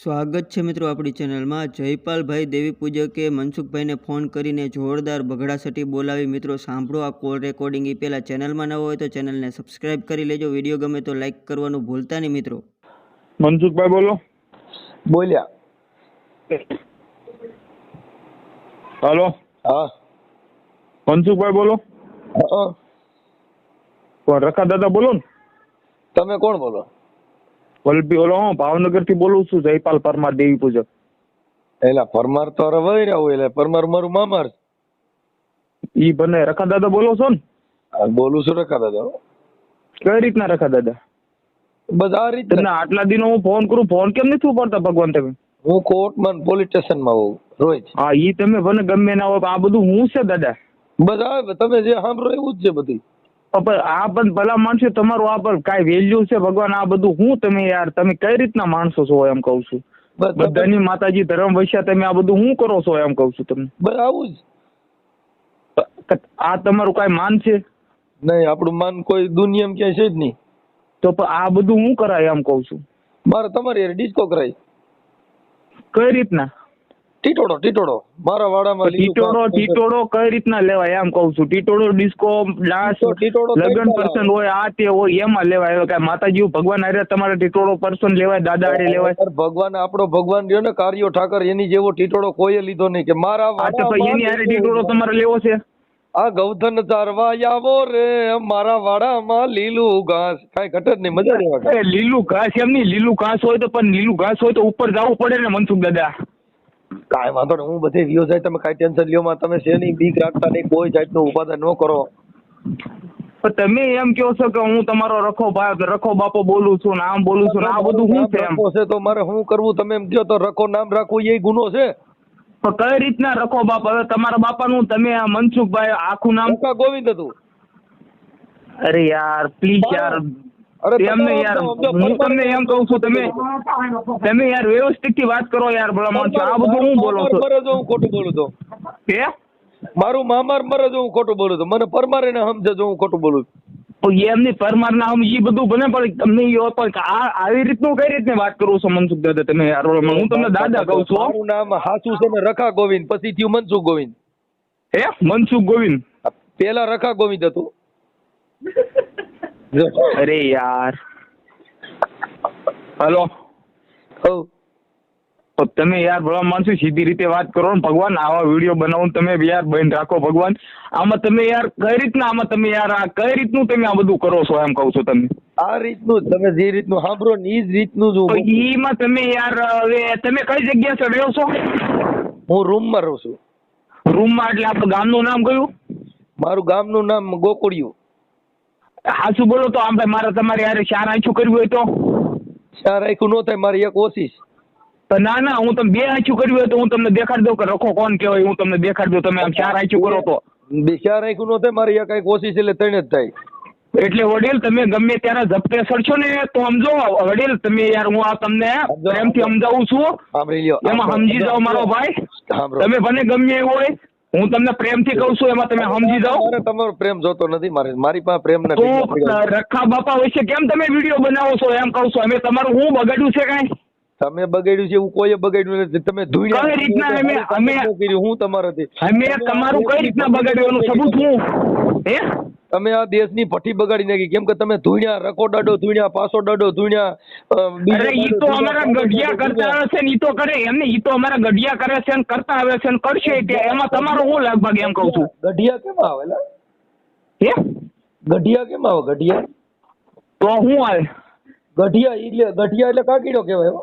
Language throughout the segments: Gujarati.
સ્વાગત છે મિત્રો આપણી ચેનલમાં. જયપાલભાઈ દેવી પૂજકે મનસુખભાઈને ફોન કરીને જોરદાર બઘડાસટી બોલાવી. મિત્રો સાંભળો આ કોલ રેકોર્ડિંગ એ પહેલાં ચેનલમાં ન હોય તો ચેનલને સબસ્ક્રાઇબ કરી લેજો. વીડિયો ગમે તો લાઇક કરવાનું ભૂલતા નહીં મિત્રો. મનસુખભાઈ બોલો. બોલ્યા. હાલો. હા. મનસુખભાઈ બોલો. કોણ રખા દાદા બોલો ને. તમે કોણ બોલો? વલભી ઓલો હું ભાવનગરથી બોલું છું જયપાલ પરમાર દેવી પૂજક. એલા પરમાર તો હવે વહી રહ્યા હોય એટલે પરમાર મારું મામાર ઈ બને રખા દાદા બોલો છો ને? બોલું છું રખા દાદા કઈ રીતના રખા દાદા બસ આ રીતે. તમને આટલા દિનો હું ફોન કરું ફોન કેમ નથી ઉપાડતા ભગવાન તમે? હું કોર્ટમાં પોલીસ સ્ટેશનમાં હોઉં રોજ. હા ઈ તમે ભલે ગમે ના હોય આ બધું હું છે દાદા? બસ આવે તમે જે સાંભળો એવું જ છે બધી. આ પણ ભલા માણસો તમારું આ પર કાંઈ વેલ્યુ છે? ભગવાન આ બધું હું તમે યાર તમે કઈ રીતના માણસો છો એમ કહું છું? બસ બધાની માતાજી ધર્મ વૈશ્યા તમે આ બધું હું કરો છો એમ કહું છું તમને. આવું જ. આ તમારું કાંઈ માન છે? નહીં આપણું માન કોઈ દુનિયામાં ક્યાંય છે જ નહીં. તો પણ આ બધું હું કરાય એમ કહું છું. મારે તમારી ડિસ્કો કરાય. કઈ રીતના? ટીટોડો ટીટોડો. મારા વાડામાં ટીટોડો ટીટોડો કઈ રીતના લેવાય એમ કહું છું. ટીટોડો ડિસ્કો ડાન્સ લગ્ન પર્સન હોય આ તે હોય એમાં લેવાય. કાંઈ માતાજી ભગવાન હારે તમારે ટીટોડો પર્સન લેવાય દાદા હારે લેવાય? ભગવાન આપણો ભગવાન રહ્યો ને કાર્યો ઠાકર એની જેવો ટીટોડો કોઈએ લીધો નહીં કે મારા વાડા એની આરે ટીટોડો તમારે લેવો છે? આ ગૌધન ચારવા આવો રે મારા વાડામાં લીલું ઘાસ. કાંઈ ઘટે નહીં મજા લેવા લીલું ઘાસ એમ નહીં લીલું ઘાસ હોય તો પણ લીલું ઘાસ હોય તો ઉપર જવું પડે ને મનસુખ દાદા. કાંઈ વાંધો નહીં હું બધે વિયો જાય તમે કાંઈ ટેન્શન લ્યો માં તમે શેની બીક રાખતા નહીં કોઈ જાતનું ઉપાદાન ન કરો. તમે એમ કહો છો કે હું તમારો રખો રખો બાપો બોલું છું ને આમ બોલું છું ને આ બધું શું છે એમ? છે તો મારે શું કરવું? તમે એમ કહો તો રખો નામ રાખવું એ ગુનો છે. પણ કઈ રીતના રખો બાપ? હવે તમારા બાપાનું તમે આ મનસુખભાઈ આખું નામ ગોવિંદ હતું અરે યાર પ્લીઝ યાર. અરે એમ યાર સમજો, સમજો, હું તમને એમ કહું છું તમે તમે યાર વ્યવસ્થિતથી વાત કરો યાર ભલા માણસો. આ બધું હું બોલો મામાર છો? મરે જો હું ખોટું બોલું તો. મારું મામાર મરે જો હું ખોટું બોલું તો મને પરમારે ને સમજે જો હું ખોટું બોલું એમની પરમાર ના ઈ બધું બને પણ તમને પણ આ આવી રીતનું કઈ રીતની વાત કરું છું મનસુખ દાદા તમે યાર હું તમને દાદા કહું છું. મારું નામ હાસુ છે ને રખા ગોવિંદ પછી થયું મનસુખ ગોવિંદ. હે? મનસુખ ગોવિંદ. પેલા રખા ગોવિંદ હતું. અરે યાર હલો તમે યાર ભલા માણસો સીધી રીતે વાત કરો ને ભગવાન આવા વીડિયો બનાવો તમે યાર બંધ રાખો ભગવાન આમાં તમે યાર કઈ રીતના આમાં તમે યાર આ કઈ રીતનું તમે આ બધું કરો છો એમ કહું છું તમે આ રીતનું તમે જે રીતનું સાંભળો ને એ જ રીતનું જો એમાં તમે યાર હવે તમે કઈ જગ્યા ચડ્યો છો? હું રૂમમાં રહું છું. રૂમમાં એટલે આપણું ગામનું નામ કયું? મારું ગામનું નામ ગોકુળિયું. હાચું બોલો તો આમ ભાઈ મારે તમારે યાર ચાર આંચું કર્યું હોય તો? ચાર આખું ન થાય મારી એક ઓછી તો ના ના હું તમને બે આંચું કરવી હોય તો હું તમને દેખાડી દઉં કે રખો કોણ કહેવાય હું તમને દેખાડી દઉં તમે આમ ચાર આંચું કરો તો. બે ચાર આંખું ન થાય મારી એક આંખ ઓછી છે એટલે ત્રણ જ થાય. એટલે વડીલ તમે ગમે ત્યારે ઝપટે સડશો ને તો સમજો વડીલ તમે યાર હું આ તમને પ્રેમથી સમજાવું છું. એમાં સમજી જાઓ મારો ભાઈ. તમે ભલે ગમે હોય હું તમને પ્રેમથી કહું છું એમાં તમે સમજી જાઓ. મારે તમારો પ્રેમ જોતો નથી મારે મારી પાસે પ્રેમ નથી રખા બાપા વિશે કેમ તમે વીડિયો બનાવો છો? એમ કહું છું અમે તમારું હું બગાડ્યું છે કઈ? તમે બગાડ્યું છે એવું કોઈએ બગાડ્યું નથી. તમે ધૂળ્યા કઈ રીતના અમે- અમે- કર્યું હું તમારાથી અમે તમારું કઈ રીતના બગાડ્યું? એનું સબૂત હું હે? તમે આ દેશની ભઠ્ઠી બગાડી નાખી. કેમ કે તમે ધૂણ્યા રકો ડડો ધૂણ્યા પાસો ડડો ધૂણ્યા અરે ઈ તો અમારા ગઢિયા કરતા છે ને ઈ તો કરે એમને ઈ તો અમારા ગઢિયા કરે છે ને કરતા આવે છે ને કરશે કે એમાં તમારો હું લગભગ એમ કહું છું? ગઢિયા કેમ આવે લા? હે? ગઢિયા કેમ આવે ગઢિયા? તો હું આવે? ગઢિયા એટલે ગઢિયા એટલે કાકીડો કહેવાય હો.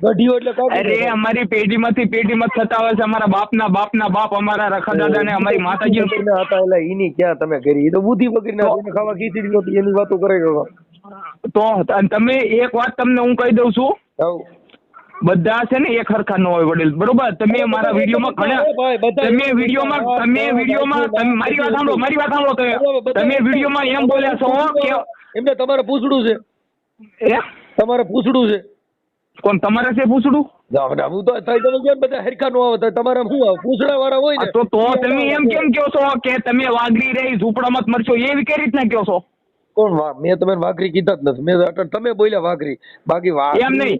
હે ગઢિયો એટલે અરે અમારી પેઢીમાંથી પેઢીમાં થતા હોય છે અમારા બાપના બાપના બાપ અમારા રખા ને અમારી માતાજી હતા એટલે ઈની ક્યાં તમે કરી? એ તો બુદ્ધિ હતી. ખાવા ખીચડી નહોતી એની વાતો કરે તો તમે એક વાત તમને હું કહી દઉં છું. બધા છે ને એક હરખા ન હોય વડીલ. બરોબર? તમે મારા વિડીયોમાં ઘણા તમે વિડીયોમાં તમે વિડીયોમાં મારી વાત સાંભળો મારી વાત સાંભળો તમે. તમે વિડીયોમાં એમ બોલ્યા છો કે એમને તમારે પૂછડું છે. તમારે પૂછડું છે. કોણ તમારે છે પૂછડું? હું તો થાય તમે કેમ બધા હરખા નો આવે? તમારે શું આવે? પૂછડા વાળા હોય ને? તો તો તમે એમ કેમ કહો છો કે તમે વાગરી રહી ઝૂંપડામાં મરશો? એવી કઈ રીતના કહો છો? કોણ મેં તમે વાઘરી કીધા જ નથી. મેં તમે બોલ્યા વાઘરી. બાકી એમ નહીં.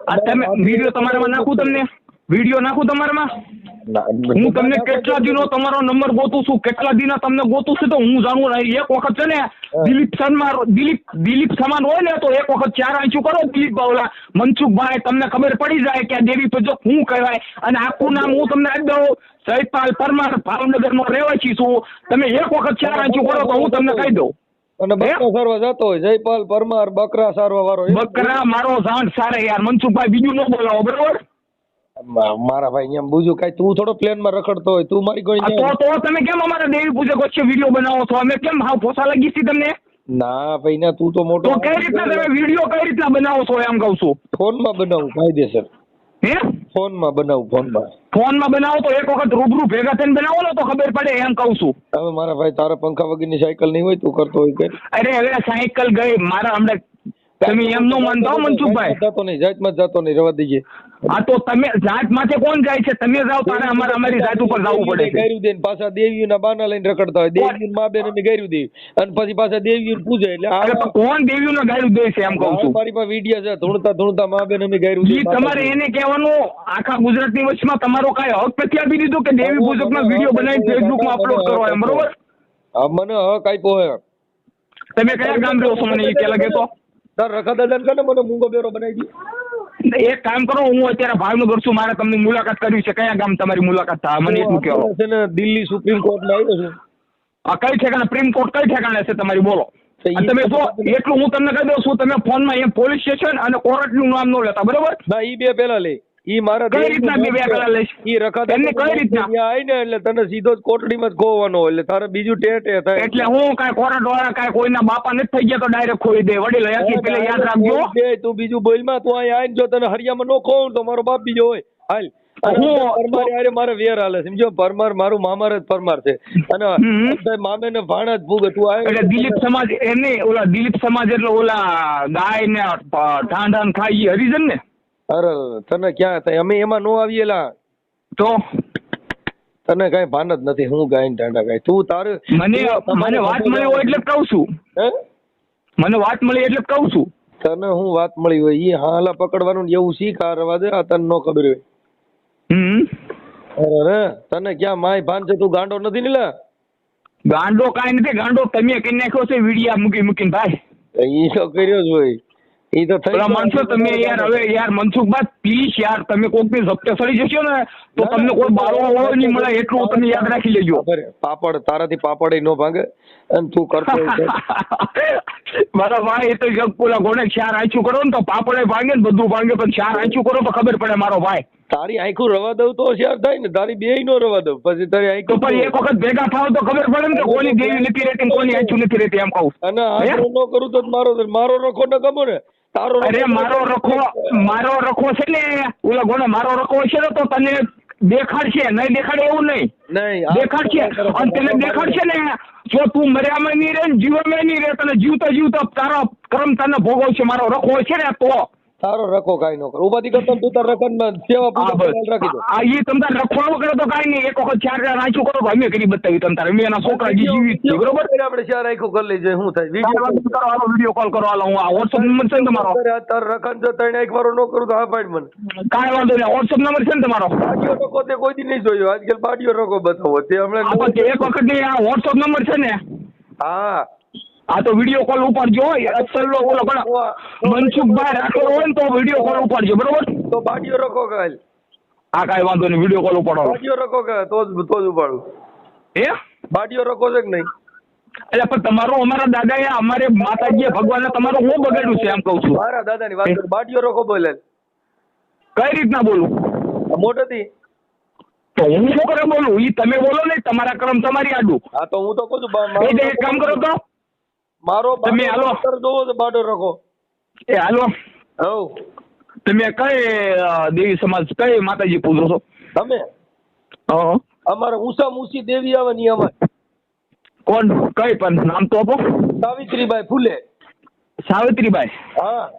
આ તમે વીડિયો તમારામાં નાખું તમને? વીડિયો નાખું તમારામાં? હું તમને કેટલા દિનો તમારો નંબર ગોતું છું કેટલા દિના તમને ગોતું છું તો હું જાણું એક વખત છે ને દિલીપ શર્મા દિલીપ દિલીપ સમાન હોય ને તો એક વખત ચાર આંચું કરો દિલીપ ઓલા મનસુખભાઈ તમને ખબર પડી જાય કે આ દેવી પૂજક શું કહેવાય? અને આખું નામ હું તમને આપી દઉં. સહિતપાલ પરમાર ભાવનગર નો રહેવાસી છું. તમે એક વખત ચાર આંચું કરો તો હું તમને કહી દઉં. અને બકરા સારવા જતો હોય જયપાલ પરમાર બકરા સારવા વાળો બકરા મારો જાણ સારે યાર. મનસુખભાઈ બીજું ન બોલાવો બરોબર? મારા ભાઈ એમ બીજું કઈ તું થોડો પ્લેનમાં રખડતો હોય તું મારી કોઈ તો તો તમે કેમ અમારા દેવી પૂજક વચ્ચે વીડિયો બનાવો છો? અમે કેમ હાવ ફોસા લાગી છે તમને? ના ભાઈ ના તું તો મોટો તો કઈ રીતના તમે વીડિયો કઈ રીતના બનાવો છો એમ કહું છું? ફોનમાં બનાવું કાયદેસર. હે? ફોનમાં બનાવું ફોનમાં ફોનમાં બનાવો તો એક વખત રૂબરૂ ભેગા થઈને બનાવો ને તો ખબર પડે એમ કહું છું. હવે મારા ભાઈ તારા પંખા વગરની સાયકલ નહીં હોય તું કરતો હોય કે? અરે હવે સાયકલ ગઈ મારા હમણાં તમે એમ નો માનતા હો મનસુખભાઈ? જતો નહીં જાતમાં જતો નહીં રવા દઈએ. આ તો તમે જાત માટે કોણ જાય છે? તમે જાઓ તારે અમારે અમારી જાત ઉપર જવું પડે છે. ગાયરું દે ને પાછા દેવીઓના બાના લઈને રખડતા હોય. દેવીઓ મા બેન અમે ગાયરું દે. અને પછી પાછા દેવીઓ પૂજે એટલે આ કોણ દેવીઓને ગાયું દે છે એમ કહું છું? મારી પાસે વીડિયો છે. ધૂણતા ધૂણતા મા બેન અમે ગાયરું દે તમારે એને કહેવાનું આખા ગુજરાતની વચમાં તમારો કાંઈ હક નથી આપી દીધો કે દેવી પૂજકનો વીડિયો બનાવીને ફેસબુકમાં અપલોડ કરો એમ બરોબર? હા મને હક આપ્યો હે તમે કયા ગામ રહો છો મને એ પેલા કહેતો તાર રખા દાદા ને મને મૂંગો બેરો બનાવી દે? એક કામ કરો હું અત્યારે ભાવનગર છું મારે તમને મુલાકાત કરવી છે. કયા ગામ તમારી મુલાકાત થાય? મને એટલું કહો છે ને દિલ્હી સુપ્રીમ કોર્ટમાં આવ્યો છું. આ કઈ ઠેકાણે? પ્રીમ કોર્ટ કઈ ઠેકાણે છે તમારી? બોલો. તમે જો એટલું હું તમને કહી દઉં છું તમે ફોનમાં એ પોલીસ સ્ટેશન અને કોર્ટનું નામ ન લેતા બરોબર? ના એ બે પેલા લે. ઈ મારા કઈ રીતના બે બે લઈશ? ઈ રખા દાદા એમને કઈ રીતના? આઈ ને એટલે તને સીધો જ કોટડીમાં જ ખોવાનો એટલે તારે બીજું ટે ટે થાય. એટલે હું કાઈ કોર્ટ વાળા કાઈ કોઈના બાપા નથી થઈ ગયા તો ડાયરેક્ટ ખોઈ દે. વડીલ હયાતી પેલે યાદ રાખજો. બે તું બીજું બોલમાં તું અહીં આવીને જો તને હરિયામાં નો ખોઉં તો મારો બાપ બીજો હોય. હાલ. હું- પરમાર યારે મારે વેર હાલે સમજો પરમાર મારું મામાર જ પરમાર છે. અને મામે ને ભાણા જ ભૂગે તું આય એટલે દિલીપ સમાજ એને ઓલા દિલીપ સમાજ એટલે ઓલા ગાય ને ઢાંઢ ખાઈ હરિજન ને અરે તને ક્યાં અમે એમાં નો આવીએલા તો? તને કઈ ભાન જ નથી હું ગાય ટાંડા ગાય. તું તારે મને મને વાત મળી હોય એટલે કહું છું. હે? મને વાત મળી એટલે કહું છું. તને હું વાત મળી હોય? ઈ હાલા પકડવાનું ને એવું શીખ આ રવા દે? આ તને નો ખબર હોય. હમ? અરે તને ક્યાં માય ભાન છે? તું ગાંડો નથી ને ગાંડો કાઈ નથી. ગાંડો તમે કઈ નાખ્યો છે વિડિયા મૂકી મૂકીને ભાઈ. ઈ તો કર્યો જ હોય. ઈ તો થઈ પેલા તમે યાર હવે યાર મનસુખભાઈ પ્લીઝ યાર તમે કોકની ઝપટે સડી જશો ને તો તમને કોઈ બારો વાળો નહીં મળે એટલું તમે યાદ રાખી લેજો. પાપડ તારાથી પાપડ નો ભાંગે અને તું કરતો મારા ભાઈ એ તો જગ પેલા ગોણે ચાર આંચું કરો ને તો પાપડે ભાંગે ને બધું ભાંગે પણ ચાર આંચું કરો તો ખબર પડે મારો ભાઈ. તારી આંખું રવા દઉં તો હોશિયાર થાય ને તારી બે નો રવા દઉં પછી તારી આંખું પણ એક વખત ભેગા થાવ તો ખબર પડે ને કોની દેવી નથી રહેતી કોની આંચું નથી રહેતી એમ કહું. અને આંખું ન કરું તો મારો મારો રખો ન ગમો ને. તારો અરે મારો રખો મારો રખો છે ને ઓલા ગોને મારો રખો છે ને તો તને દેખાડશે. નહીં દેખાડે એવું નહીં. નહીં દેખાડશે. અને તને દેખાડશે ને જો તું મર્યામાં નહીં રહે ને જીવનમાં નહીં રહે તને જીવતા જીવતા તારો કર્મ તને ભોગવશે. મારો રખો છે ને તો. તારો રખો કાઈ નો કર. ઉપાધિ કરતો તું તાર રખનમાં સેવા પૂજા. ખ્યાલ રાખી દો. આ ઈ તમ તાર રખવાનો કરે તો કઈ નહીં. એક વખત ચાર ચાર રાખ્યું કરો અમે કરી બતાવી તમ તારે. અમે એના છોકરા જી જીવિત છે બરોબર? આપણે ચાર આંખું કરી જાય શું થાય? વિડિયો કરો હાલો વિડિયો કોલ કરો હાલો હું આ વોટ્સઅપ નંબર છે ને તમારો. તાર રખન જો ત્રણ એક વારો નો કરું તો હા પાડ મને. કાંઈ વાંધો નહીં વોટ્સઅપ નંબર છે ને તમારો. બાડીઓ તો તે કોઈ દી નહીં જોયો. આજકાલ બાડીઓ રખો બતાવો. તે હમણાં એક વખતની આ વોટ્સઅપ નંબર છે ને. હા. આ તો વીડિયો કોલ ઉપાડજો અસલ ઓલો પણ મનસુખભાઈ રાઠોડ હોય ને તો વીડિયો કોલ ઉપાડજો બરોબર? તો બાડીઓ રખો કાલ. આ કાંઈ વાંધો નહીં વીડિયો કોલ ઉપાડો. બાડીઓ રખો કે તો જ તો જ ઉપાડું. એ બાડીઓ રખો છે કે નહીં? એટલે પણ તમારો અમારા દાદાએ અમારે માતાજીએ ભગવાનને તમારું હું બગાડ્યું છે એમ કહું છું. મારા દાદાની વાત બાડીઓ રખો બોલે. કઈ રીતના બોલું? મોટેથી. તો હું શું કરે બોલું? ઈ તમે બોલો ને તમારા ક્રમ તમારી આડું. હા તો હું તો કહું છું એક કામ કરો તો. મારો તમે હાલો. બાડો જોવો તો બાડો રખો. એ હાલો. હવ. તમે કઈ દેવી સમાજ કઈ માતાજી પૂજો છો? તમે? હા. અમારે ઊંસા ઊંસી દેવી આવે ની અમારે. કોણ? કઈ પણ નામ તો આપો. સાવિત્રીબાઈ ફૂલે. સાવિત્રીબાઈ? હા.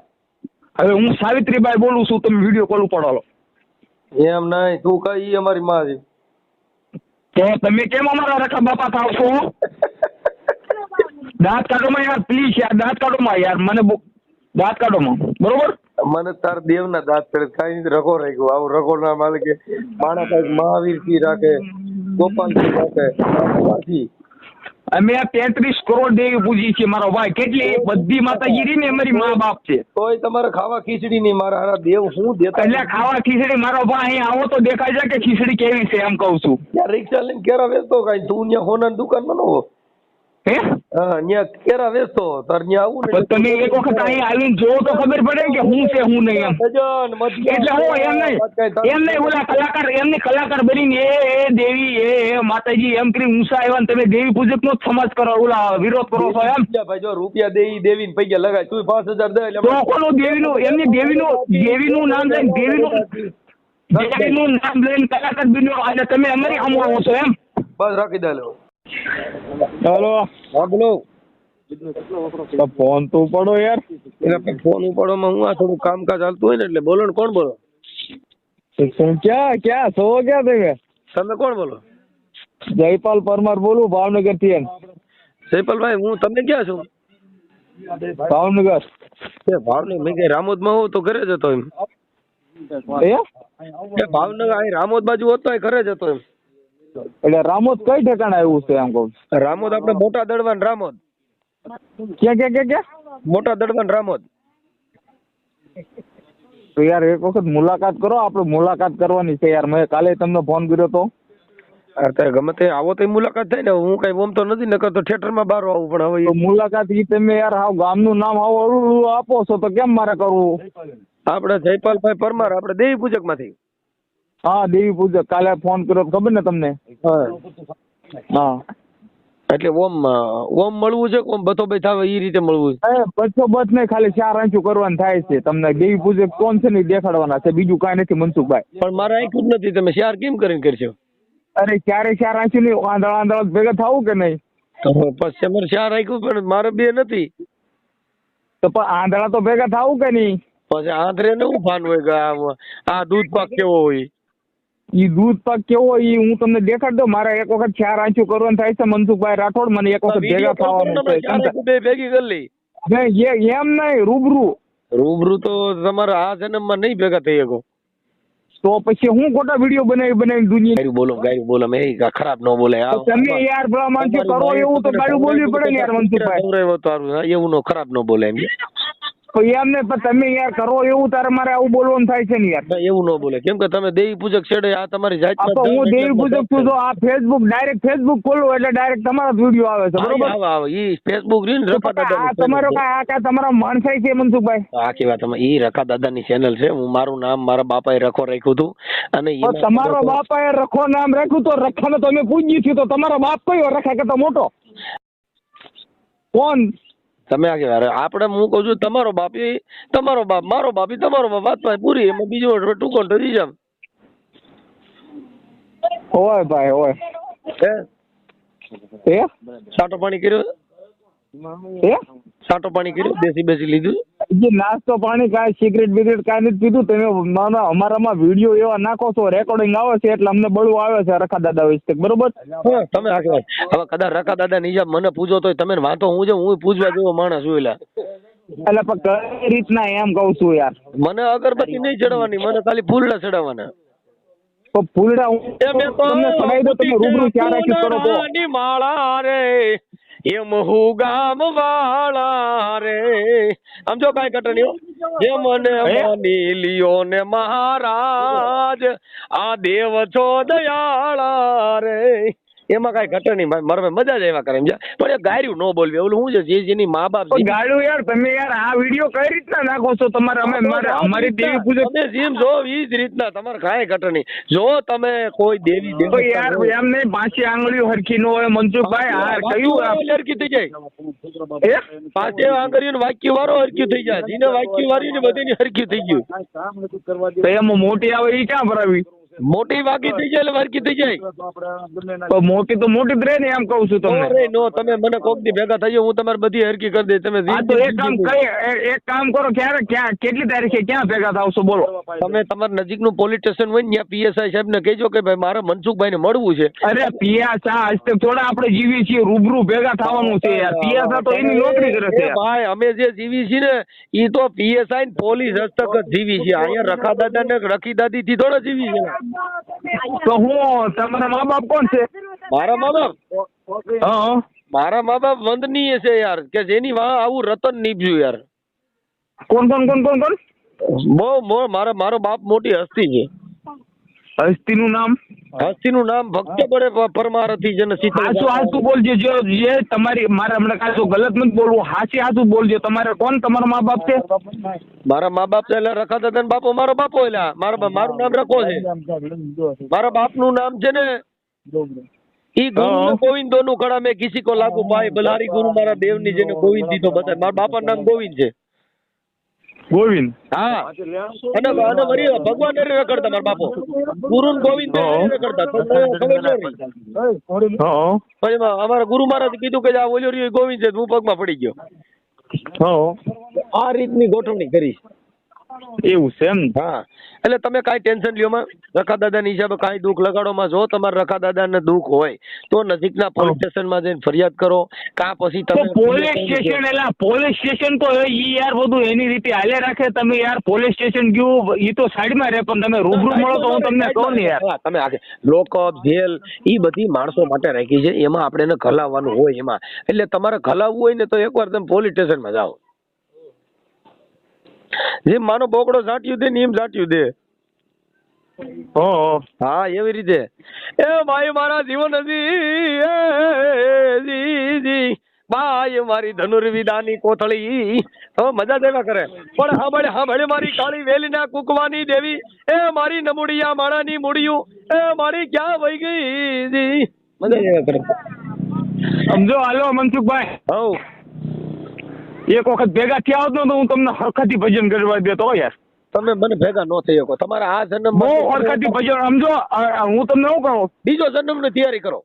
હવે હું સાવિત્રીબાઈ બોલું છું તમે વીડિયો કોલ ઉપાડો એમ નહીં તું કઈ અમારી માં છે. તો તમે કેમ અમારા રખા બાપા થાવ છો? દાંત કાઢોમાં યાર પ્લીઝ યાર દાંત કાઢોમાં યાર મને દાંત કાઢોમાં બરોબર? મને તાર દેવના દાંત કરે કઈ નહીં રખો રહી આવું રગો ના માલિકે માણા કંઈક મહાવીરથી રાખે ગોપાલથી રાખે. અમે આ તેત્રીસ કરોડ દેવી પૂજી છે મારો ભાઈ કેટલી? બધી માતાજી રહી ને મારી મા બાપ છે. તોય તમારે ખાવા ખીચડી નહીં મારા હારા દેવ હું દેતા એટલે ખાવા ખીચડી મારો ભાઈ અહીં આવો તો દેખાય છે કે ખીચડી કેવી છે એમ કહું છું. યાર રિક્ષા લઈને કેરા વેચતો કઈ તું ત્યાં હોનાની દુકાનમાં ન હો. હે? કેરા વેચતો તાર ત્યાં આવું તમે એક વખત અહીં આવીને જોવો તો ખબર પડે કે હું છે હું નહીં એમ. એટલે હું એમ નહીં એમ નહીં ઓલા કલાકાર એમને કલાકાર બનીને એ એ દેવી એ એ માતાજી એમ કરી ઊંસા આવ્યા તમે દેવી પૂજક નો સમાજ કરો ઓલા વિરોધ કરો છો એમ. ભાઈ જો રૂપિયા દેવી દેવી ને પૈસા લગાય તું પાંચ હજાર દે એટલે કોનો દેવી દેવીનું એમની દેવીનું દેવીનું નામ લઈને દેવીનું દેવીનું નામ લઈને કલાકાર બન્યો અને તમે અમારી આવો છો એમ. બસ રાખી દે હલો હા બોલો. ફોન તો પડો યાર. એટલે ફોન ફોન ઉપાડવામાં હું આ થોડું કામકાજ હાલતું હોય ને એટલે બોલો ને કોણ બોલો? ક્યાં ક્યાં છો ક્યાં તમે? તમે કોણ બોલો? જયપાલ પરમાર બોલું ભાવનગરથી એમ. જયપાલભાઈ હું તમે ક્યાં છો? ભાવનગર. એ ભાવનગર મેં કઈ રામોદમાં હોઉં તો ઘરે જતો એમ. ભાવનગર અહીં રામોદ બાજુ હોત ઘરે જતો એમ. એટલે રામોદ કઈ ઠેકાણે આવ્યું છે એમ કહું રામોદ આપણે મોટા દળવાન રામોદ. ક્યાં ક્યાં ક્યાં ક્યાં? મોટા દળવાન રામોદ. તો યાર એક વખત મુલાકાત કરો આપણે મુલાકાત કરવાની છે યાર. મેં કાલે તમને ફોન કર્યો તો. અત્યારે ગમે તે આવો તો મુલાકાત થાય ને. હું કઈ ઓમ તો નથી નકર તો થિયેટરમાં બહાર આવું પણ હવે મુલાકાત ઈ તમે યાર હાવ ગામનું નામ હાવ આપો છો તો કેમ મારે કરવું? આપણે જયપાલભાઈ પરમાર આપણે દેવી પૂજકમાંથી હા દેવી પૂજક કાલે ફોન કર્યો ખબર ને તમને? હા. એટલે ઓમ ઓમ મળવું છે ઓમ બથો ભાઈ થાવે એ રીતે મળવું છે? બથો બથ નહીં ખાલી ચાર આંચું કરવાનું થાય છે. તમને દેવી પૂજક કોણ છે ને દેખાડવાના છે. બીજું કાંઈ નથી મનસુખભાઈ. પણ મારે આંખ્યું જ નથી. તમે શેર કેમ કરીને કરશો? અરે ક્યારે ચાર આંચું નહીં આંધળા આંધળ ભેગા થવું કે નહીં? પછી અમારે ચાર આંખ્યું પણ મારે બે નથી. તો પણ આંધળા તો ભેગા થવું કે નહીં? પછી આંધળે ને હું ફાન હોય આ દૂધ પાક કેવો હોય? ઈ દૂધ પાક કેવો હોય ઈ હું તમને દેખાડ દઉં. મારે એક વખત ચાર આંચું કરવાનું થાય છે મનસુખભાઈ રાઠોડ. મને એક વખત ભેગા થવાનું છે ચાર આંખું બે ભેગી કરી લઈ નહીં, એ- એમ નહીં રૂબરૂ. રૂબરૂ તો તમારે આ જન્મમાં નહીં ભેગા થઈ શકો. તો પછી હું ખોટા વીડિયો બનાવી બનાવી દુનિયા ગાયું બોલો ગાયું બોલો મેં એ ખરાબ ન બોલે. આ તમે યાર ભલા માણસો કરો એવું તો ગાડું બોલવી પડે ને યાર મનસુખભાઈ. નવરાયો તો હારું. હા, એવું નો ખરાબ ન બોલે એમ એમ ને પણ તમે યાર કરો એવું તારે મારે આવું બોલવાનું થાય છે ને યાર. એવું ન બોલે. કેમ કે તમે દેવી પૂજક છેડે આ તમારી જાત તો હું દેવી પૂજક છું તો આ ફેસબુક ડાયરેક્ટ ફેસબુક ખોલું એટલે ડાયરેક્ટ તમારા વીડિયો આવે છે બરોબર? આવે આવે. ઈ ફેસબુક રીન રકા આ તમારો channel આ કાંઈ તમારા માણસાઈ છે મનસુખભાઈ? આખી વાત તમે ઈ રકા દાદાની ચેનલ છે. હું મારું નામ મારા બાપાએ રખો રાખ્યું હતું. અને ઈ તમારો બાપાએ રખો નામ રાખ્યું તો રખાને તમે પૂજ્યું થયું તો તમારો બાપ કયો રખા કરતા મોટો? કોણ? તમે આ કહેવાય. આપણે હું કહું છું તમારો બાપી તમારો બાપ મારો બાપી તમારો બાપ વાત પૂરી એમાં બીજું ટૂંકો ઠરી જામ હોય ભાઈ હોય હે? હે? સાટો પાણી કર્યો? હે? સાટો પાણી કર્યું બેસી બેસી લીધું? જે નાસ્તો પાણી કાંઈ સિગરેટ બિગરેટ કાંઈ નથી પીધું તમે ના અમારામાં વીડિયો એવા નાખો છો રેકોર્ડિંગ આવે છે એટલે અમને બળવું આવે છે રખા દાદા વિશે બરોબર? તમે હવે કદાચ રખા દાદા નિજામ મને પૂછો તો તમે વાંધો હું જો હું પૂછવા જેવો માણસ હું એટલે એટલે પણ કઈ રીતના એમ કહું છું યાર. મને અગરબત્તી નહીં ચડાવવાની મને ખાલી ફૂલડા ચડાવવાના. તો ફૂલડા હું તમને સડાઈ દો તમે રૂબરૂ ક્યાં રાખ્યું કરો તો માળા રે. એમ હું ગામ વાળા રે આમ જો કાંઈ નહીં હો. મને માની લ્યો ને મહારાજ આ દેવ છો દયાળા રે એમાં કઈ ઘટે નહીં. મારે મજા જ એવા કરે એમ છે પણ એ ગાર્યું ન બોલવી. ઓલું શું છે? જે જેની મા બાપ ગાળ્યું યાર તમે યાર આ વીડિયો કઈ રીતના નાખો છો? તમારે અમે મારે અમારી દેવી પૂજા તમે જેમ જો એ જ રીતના. તમારે કાંઈ ઘટે નહીં. જો તમે કોઈ દેવી દેવી યાર એમ નહીં પાંચી આંગળીઓ હરખી ન હોય મનસુખભાઈ આ કયું હરખી થઈ જાય. પાંચે આંગળીઓ વાક્ય વારો હરક્યું થઈ જાય. જેને વાક્ય વાર્યું ને બધીની હરક્યું થઈ ગયું. તો એમાં મોટી આવે એ ક્યાં ભરાવી? મોટી વાકી થઈ જાય વારકી થઈ જાય. તો મોટી તો મોટી જ રહે ને એમ કહું છું તમને. અરે નો તમે મને કોક દી ભેગા થઈ હું તમારી બધી હરકી કરી દઈ તમે તો એક કામ કઈ એક કામ કરો ક્યારે ક્યાં કેટલી તારીખે ક્યાં ભેગા થાવશો બોલો. તમે તમારા નજીકનું પોલીસ સ્ટેશન હોય ને ત્યાં પીએસઆઈ સાહેબ ને કહેજો કે ભાઈ મારે મનસુખભાઈ ને મળવું છે. અરે પીએસઆઈ આજ તક થોડા આપણે જીવી છીએ રૂબરૂ ભેગા થવાનું છે પીએસઆઈ તો એની નોકરી કરે છે ભાઈ અમે જે જીવી છીએ ને એ તો પીએસઆઈ ને પોલીસ હસ્તક જ જીવી છીએ. અહીંયા રખા દાદા ને રખી દાદી થી થોડા જીવી છે તો હું તમારા મા બાપ કોણ છે? મારા મા બાપ હા. મારા મા બાપ વંદનીય છે યાર કે જેની વાહ આવું રતન નીપજ્યું યાર. કોણ કોણ કોણ કોણ કોણ? બહુ મો- મારા મારો બાપ મોટી હસ્તી છે. હસ્તીનું નામ? હસ્તીનું નામ ભક્ત બળે પરમાર હતી જેને શીતળ હાચું હાચું બોલજો જો જે તમારી મારે હમણાં કાંઈ ગલત નથી બોલવું. હાચી હાચું બોલજો. તમારે કોણ તમારા મા બાપ છે? મારા મા બાપ એટલે રખા દાદા બાપો મારો બાપો એટલે મારો મારું નામ રખો છે. મારા બાપનું નામ છે ને ઈ ગુરુ ગોવિંદો નું કડા મેં કિસી કો લાગુ પાય. બલારી ગુરુ મારા દેવની જેને ગોવિંદ દીધો બધા મારા બાપા નામ ગોવિંદ છે. ગોવિંદ. હા. અને અને વરી ભગવાન ને રખડતા મારા બાપો. ગુરુ ગોવિંદ ને. રખડતા તો ખબર ન હા. પછી અમારા ગુરુ મહારાજ કીધું કે આ ઓલ્યો રહ્યો ગોવિંદ છે હું પગમાં પડી ગયો. હા. આ રીતની ગોઠવણી કરી. એવું છે એમ? હા. એટલે તમે કાંઈ ટેન્શન લ્યો માં. રખા દાદાની હિસાબે કાંઈ દુઃખ લગાડોમાં જો તમારે રખા દાદાને દુઃખ હોય તો નજીકના પોલીસ સ્ટેશનમાં જઈને ફરિયાદ કરો. કાં પછી તમે પોલીસ સ્ટેશન એટલે પોલીસ સ્ટેશન તો ઈ યાર બધું એની રીતે હાલે રાખે. તમે યાર પોલીસ સ્ટેશન ગયું ઈ તો સાઈડમાં રહે પણ તમે રૂબરૂ મળો તો હું તમને કહું ને યાર. તમે આગે લોકઅપ જેલ ઈ બધી માણસો માટે રાખી છે. એમાં આપણે એને ઘલાવવાનું હોય એમાં. એટલે તમારે ઘલાવવું હોય ને તો એકવાર તમે પોલીસ સ્ટેશનમાં જાઓ. જેમ માનો બોકડો ઝાંટ્યું દે ને એમ ઝાંટ્યું દે. હો હા એવી રીતે. એ ભાઈ મારા જીવન જી બાય મારી ધનુર્વિદાની કોથળી. હવે મજા દેવા કરે. પણ હાંભળે હાંભળે મારી કાળી વેલીના કુકવાની દેવી. એ મારી નમુડિયા માણાની મૂડિયું. એ મારી ક્યાં વહી ગઈ જી? મજા દેવા કરે. સમજો હાલો મનસુખભાઈ. હવ એક વખત ભેગા થયા હોત ને તો હું તમને હરખાથી ભજન કરવા દેતો યાર. તમે મને ભેગા ન થઈ શકો. તમારા આ જન્મ બહુ હરખાથી ભજન સમજો હું તમને શું કહું? બીજો જન્મની તૈયારી કરો.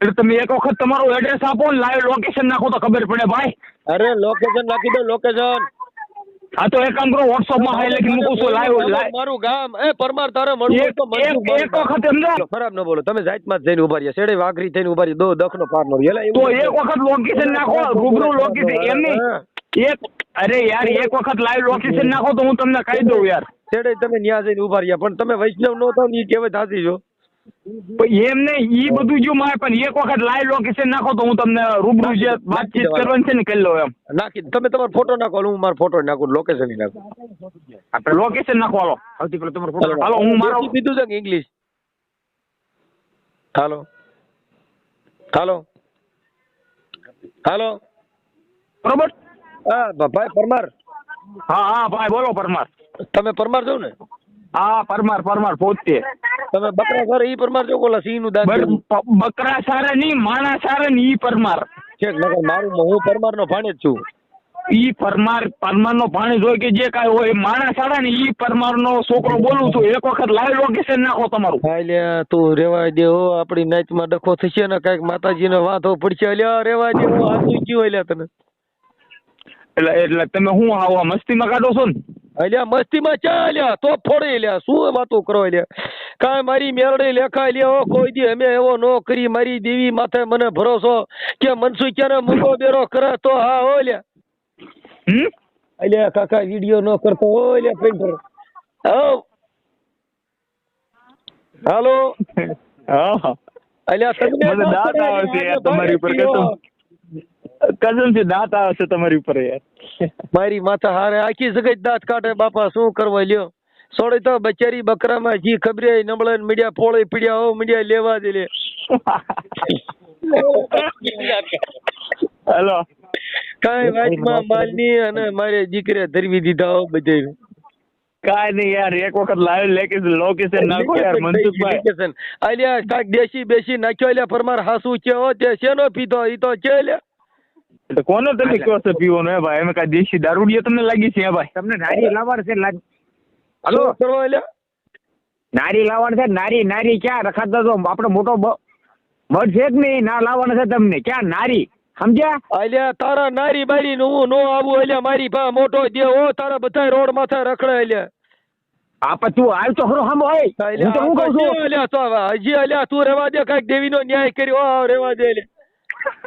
એટલે તમે એક વખત તમારું એડ્રેસ આપો ને લાઈવ લોકેશન નાખો તો ખબર પડે ભાઈ. અરે લોકેશન નાખી દો લોકેશન હા તો એક કામ કરો WhatsApp માં હાઈ લખી મૂકું છું લાઈવ લાઈવ મારું ગામ એ પરમાર તારે મળવું તો મનસુખ એક વખત એમ ના ખરાબ ન બોલો તમે જાતમાં માં જઈને ઊભા રહ્યા શેડે વાઘરી થઈને ઊભા રહ્યા દો દખનો પાર નો. એલા તો એક વખત લોકેશન નાખો રૂબરૂ લોકેશન એમ નહીં. એક અરે યાર એક વખત લાઈવ લોકેશન નાખો તો હું તમને કહી દઉં યાર. શેડે તમે ન્યા જઈને ઊભા રહ્યા પણ તમે વૈષ્ણવ નો થાવ ને કહેવત થાતી છો. પણ એમ ઈ બધું જો મારે પણ એક વખત લાઈવ લોકેશન નાખો તો હું તમને રૂબરૂ જે વાતચીત કરવાની છે ને કરી લઉં એમ. નાખી તમે તમારો ફોટો નાખો હું મારો ફોટો નાખું લોકેશન નાખું. આપણે લોકેશન નાખો હાલો. સૌથી પહેલા તમારો ફોટો હાલો. હું મારો કીધું છે કે ઇંગ્લિશ હાલો. હાલો. હાલો. બરોબર? હા ભાઈ પરમાર. હા હા ભાઈ બોલો પરમાર. તમે પરમાર છો ને? હા પરમાર પરમાર પોતે. તમે બકરા ઘર ઈ પરમાર છો ઓલા સિંહનું દાન બકરા સારા નહીં માણા સારા ને ઈ પરમાર. છે નકર મારું હું પરમાર નો ભાણે જ છું? ઈ પરમાર પરમાર નો ભાણેજ હોય કે જે કાંઈ હોય માણા સારા ને ઈ પરમાર નો છોકરો બોલું છું. એક વખત લાઈવ લોકેશન નાખો તમારું. હા લ્યા તું રેવા દે હો આપડી નાચમાં ડખો થશે ને કંઈક માતાજી ને વાંધો પડશે. લ્યા રેવા દે હો આસુ ક્યું લ્યા તને. એટલે એટલે તમે શું આવા મસ્તીમાં કાઢો છો ને? અલ્યા મસ્તીમાં ચા અલ્યા તો ફોડે લ્યા શું વાતો કરો અલ્યા? કાંઈ મારી મેરડે લેખાય લ્યા કોઈ દી અમે એવો નોકરી મારી દેવી માથે મને ભરોસો કે મનસુખ્યાને મૂકો બેરો કરે તો હા હો લ્યા હમ? અલ્યા કાકા વીડિયો નો કરતો હો અલ્યા પ્રિન્ટર હો હાલો. હા અલ્યા તમને મને દાંત આવે છે યાર તમારી ઉપર કસમ કસમ છે દાંત આવે છે તમારી ઉપર યાર. મારી માથા હારે આખી જગત દાંત કાઢે બાપા શું કરવા લ્યો? સોડે તો બચારી બકરામાં જી ખબરે નબળે મીડિયા પોળે પીડ્યા હો મીડિયા લેવા દે લે હેલો. કાઈ વાતમાં માલની અને મારે દીકરે ધરવી દીધા હો બધે કાઈ નહીં યાર એક વખત લાઈવ લોકેશન લોકેશન નાખો યાર મનસુખભાઈ. લોકેશન અલ્યા કાક દેશી બેસી નાખ્યો અલ્યા પરમાર હાસુ છે હો તે શેનો પીધો? ઈ તો છે લ્યા. એટલે કોને તમે કયો છો પીવાનો હે ભાઈ? અમે કાંઈ દેશી દારૂડિયા તમને લાગી છે હે ભાઈ? તમને નારી લાવવાનું છે હલો? કરવા અલ્યા નારી લાવવાનું છે નારી નારી ક્યાં? રખાતા તો આપણે મોટો મઢ છે જ નહીં? ના લાવવાનું છે તમને. ક્યાં? નારી. સમજ્યા? અલ્યા તારા નારી બારી નું હું નો આવું અલ્યા મારી ભા મોટો દે ઓ તારા બધા રોડ માથે રખડે અલ્યા આ પણ તું આવ તો ખરો હમ હોય હું તો હું કહું છું? અલ્યા હજી અલ્યા તું રેવા દે કંઈક દેવીનો ન્યાય કર્યો રેવા દે અલ્યા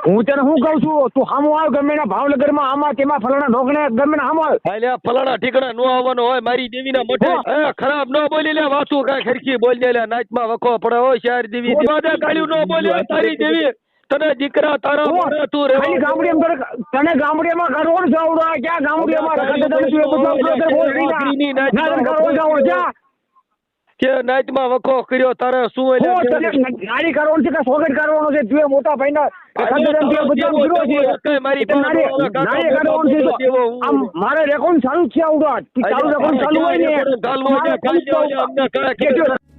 હું તને શું કઉ છું? તું હામો આવ ગમે ના ભાવનગરમાં આમાં તેમાં ફલાણા ઢોકણે ગમે ને હામો આવ. ફલાણા ઠીકણા નો આવવાનો હોય મારી દેવીના મઠે. ખરાબ નો બોલી લે વાસુ કાંઈ ખરખી બોલી લે નાચમાં વખો પડે હોય શહેર દેવી. ગાળ્યું નો બોલી તારી દેવી. તને દીકરા તારા તું રે ખાલી. ગામડીમાં તને- ગામડીમાં કરવડ છે આવડો ક્યાં ગામડીમાં? રખાતા તને તું એ બધું બોલ. ના કરવડ છે ક્યાં કે નાચમાં વખો કર્યો તારે શું નારી કરવાનું છે? કે સોગટ કરવાનો છે? તું મોટા ભાઈના મારી રેકોર્ડ ચાલુ છે આવડો ચાલુ રેકોર્ડ ચાલુ હોય ને.